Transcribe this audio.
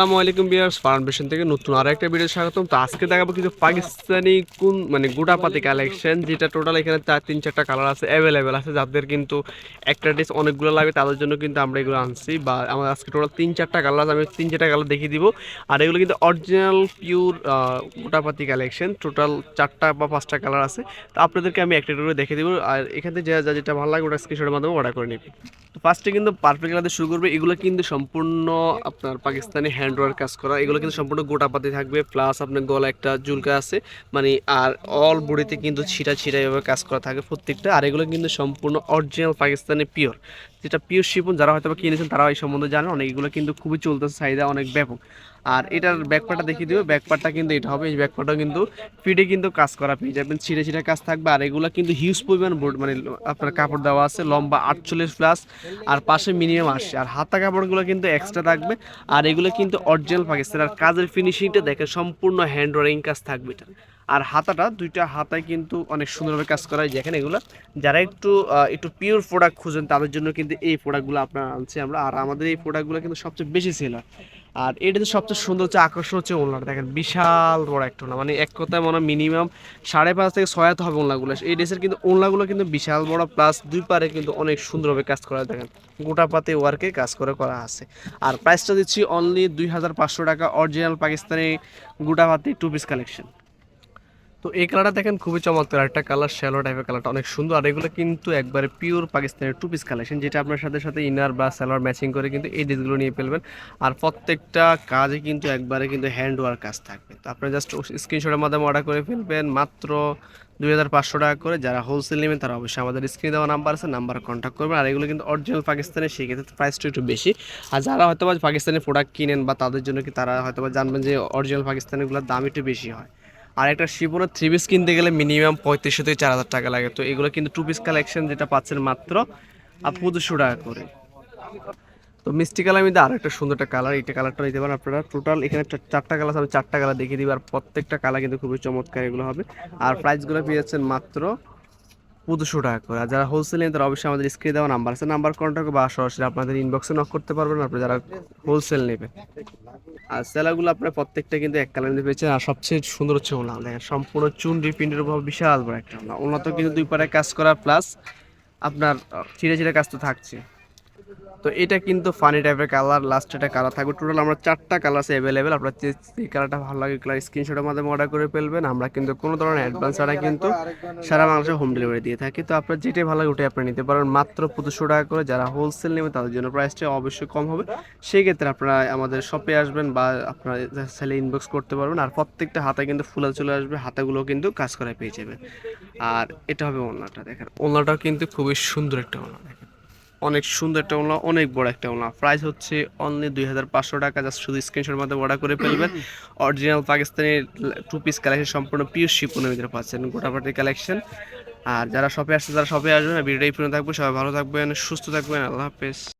আসসালামু বিয়ার্স ফাউন্ডেশন থেকে নতুন আরও একটা ভিডিও স্বাগতম। তো আজকে দেখাবো কিছু পাকিস্তানি কোন মানে গোটাপাতি কালেকশন যেটা টোটাল এখানে চার তিন, চারটা কালার আছে অ্যাভেলেবেল আছে, যাদের কিন্তু একটা ড্রেস অনেকগুলো লাগবে, তাদের জন্য কিন্তু আমরা এগুলো আনছি। বা আমার আজকে টোটাল তিন, চারটা কালার আছে, আমি তিন, চারটা কালার দেখিয়ে দিব। আর এগুলো কিন্তু অরিজিনাল পিওর গোটাপাতি কালেকশন টোটাল চারটা বা পাঁচটা কালার আছে। তো আপনাদেরকে আমি একটা করে দেখে দিব। আর এখান যা যা যেটা ভালো লাগে ওটা স্ক্রিনশটের মাধ্যমে অর্ডার করে নিবি। ফার্স্টে কিন্তু পারফেক্ট আমাদের শুরু করবে, এগুলো কিন্তু সম্পূর্ণ আপনার পাকিস্তানি হ্যান্ড ওয়ার্ক কাজ করা। এগুলো কিন্তু সম্পূর্ণ গোটা পাতি থাকবে প্লাস আপনার গলা একটা জুলকা আছে মানে আর অল বডিতে কিন্তু ছিটা ছিটা এভাবে কাজ করা থাকে প্রত্যেকটা, আর এগুলো কিন্তু সম্পূর্ণ অরিজিনাল পাকিস্তানি পিওর যেটা পিওর শিপন যারা হয়তো কিনেছেন তারা এই সম্বন্ধে জানেন, অনেকগুলো কিন্তু খুবই চলতেছে, চাহিদা অনেক ব্যাপক। আর এটার ব্যাকপার্টটা দেখিয়ে দিবে ব্যাকপার্টটা কিন্তু এটা হবে, এই ব্যাকপার্টটাও কিন্তু ফিডে কিন্তু কাজ করা পেয়ে যাবেন ছিঁড়ে ছিঁড়ে কাজ থাকবে, আর এগুলো কিন্তু হিউজ পরিমাণ বোর্ড মানে আপনার কাপড় দেওয়া আছে, লম্বা আটচল্লিশ প্লাস আর পাশে মিনিমাম আসছে আর হাতা কাপড়গুলো কিন্তু এক্সট্রা থাকবে, আর এগুলো কিন্তু অরিজিনাল পাকিস্তান আর কাজের ফিনিশিংটা দেখে সম্পূর্ণ হ্যান্ড ওয়ারিং কাজ থাকবে এটা। আর হাতাটা দুইটা হাতায় কিন্তু অনেক সুন্দরভাবে কাজ করা হয়। যেখানে এগুলো। যারা একটু একটু পিওর প্রোডাক্ট খুঁজেন, তাদের জন্য কিন্তু এই প্রোডাক্টগুলো আপনার আনছি আমরা। আর আমাদের এই প্রোডাক্টগুলো কিন্তু সবচেয়ে বেশি ছিল আর এটাতে সবচেয়ে সুন্দর হচ্ছে, আকর্ষণ হচ্ছে ওলনাটা দেখেন, বিশাল বড় একটা ওলনা মানে এক কথায় মনে হয় মিনিমাম সাড়ে পাঁচ থেকে ছয় হাত হবে ওলনাগুলো এই ড্রেসের কিন্তু ওলনাগুলো কিন্তু বিশাল বড় প্লাস দুই পারে কিন্তু অনেক সুন্দরভাবে কাজ করা দেখেন, গোটা পাতে ওয়ার্কে কাজ করে করা আছে। আর প্রাইসটা দিচ্ছি অনলি দুই হাজার পাঁচশো টাকা অরিজিনাল পাকিস্তানি গোটা পাতি টু পিস কালেকশন তো এই কালারটা দেখেন খুবই চমৎকার। একটা কালার শ্যালো টাইপের কালারটা অনেক সুন্দর। আর এগুলো কিন্তু একবারে পিওর পাকিস্তানের টু পিস কালেকশন যেটা আপনার সাথে সাথে ইনার বা স্যালোয়ার ম্যাচিং করে কিন্তু এই ড্রেসগুলো নিয়ে ফেলবেন। আর প্রত্যেকটা কাজে কিন্তু একবারে কিন্তু হ্যান্ড ওয়ার্ক কাজ থাকবে। তো আপনারা জাস্ট স্ক্রিনশটের মাধ্যমে অর্ডার করে ফেলবেন। মাত্র দুই হাজার পাঁচশো টাকা করে যারা হোলসেল নেবেন, তারা অবশ্যই আমাদের স্ক্রিনে দেওয়া নাম্বার আছে নাম্বার কন্ট্যাক্ট করবেন। আর এগুলো কিন্তু অরিজিনাল পাকিস্তানের সেই ক্ষেত্রে প্রাইসটা একটু বেশি। আর যারা হয়তো পাকিস্তানি প্রোডাক্ট কিনেন বা তাদের জন্য কি তারা হয়তো বা জানবেন যে অরিজিনাল পাকিস্তানিগুলোর দাম একটু বেশি হয়। আর একটা শিবনের থ্রি পিস কিনতে গেলে মিনিমাম পঁয়ত্রিশশো থেকে চার হাজার টাকা লাগে। তো এগুলো কিন্তু টু পিস কালেকশন যেটা পাচ্ছেন মাত্র আর পঁচিশশো টাকা করে। তো মিষ্টি কালার মধ্যে আর একটা সুন্দর একটা কালার এইটা কালারটা নিতে পারেন আপনারা। টোটাল এখানে চার- চারটা কালার আমি চারটা কালার দেখিয়ে দিই আর প্রত্যেকটা কালার কিন্তু খুবই চমৎকার এগুলো হবে। আর প্রাইসগুলো পেয়ে যাচ্ছেন মাত্র পঁচিশশো টাকা করে। আর যারা হোলসেল নেন তারা অবশ্যই আমাদের স্ক্রিনে দেওয়া নাম্বার আছে। নাম্বার কন্ট্যাক্ট বা সরাসরি আপনাদের ইনবক্সে নক করতে পারবেন। আপনারা যারা হোলসেল নেবেন আর সেলাগুলো আপনার প্রত্যেকটা কিন্তু এক কালার পেয়েছেন আর সবচেয়ে সুন্দর হচ্ছে ওনা। দেখেন, সম্পূর্ণ চুন প্রিন্টের উপর বিশাল বড় একটা ওনা। ওনা তো কিন্তু দুই পারে কাজ করা প্লাস আপনার চিড়ে চিড়ে কাজ তো থাকছে। তো এটা কিন্তু ফানি টাইপের কালার লাস্ট একটা কালার থাকবে। টোটাল আমরা চারটা কালার আছে অ্যাভেলেবেল আপনার যে কালারটা ভালো লাগে কালার স্ক্রিনশটের মাধ্যমে অর্ডার করে ফেলবেন। আমরা কিন্তু কোনো ধরনের অ্যাডভান্স ছাড়া কিন্তু সারা বাংলাদেশে হোম ডেলিভারি দিয়ে থাকি। তো আপনার যেটাই ভালো লাগে ওটাই আপনি নিতে পারেন। মাত্র পঁচিশশো টাকা করে যারা হোলসেল নেবে, তাদের জন্য প্রাইসটা অবশ্যই কম হবে। সেই ক্ষেত্রে আপনারা আমাদের শপে আসবেন বা আপনারা সেলে ইনবক্স করতে পারবেন। আর প্রত্যেকটা হাতে কিন্তু ফুলা চলে আসবে। হাতাগুলো কিন্তু কাজ করায় পেয়ে যাবেন। আর এটা হবে ওনাটা দেখেন। ওনাটাও কিন্তু খুবই সুন্দর একটা ওনা দেখেন। অনেক সুন্দর একটা ওলা, অনেক বড় একটা ওলা। প্রাইস হচ্ছে অনলি দুই হাজার পাঁচশো টাকা জাস্ট শুধু স্ক্রিনশটের মাধ্যমে অর্ডার করে ফেলবেন। Original Pakistani two piece collection সম্পূর্ণ পিওর শিপনের ভিতরে পাচ্ছেন, গোটাপাটি কালেকশন আর যারা শপে আসছে তারা শপে আসবেন, ভিডিওটা এই পর্যন্ত থাকবে। সবাই ভালো থাকবেন, সুস্থ থাকবেন। আল্লাহ হাফেজ।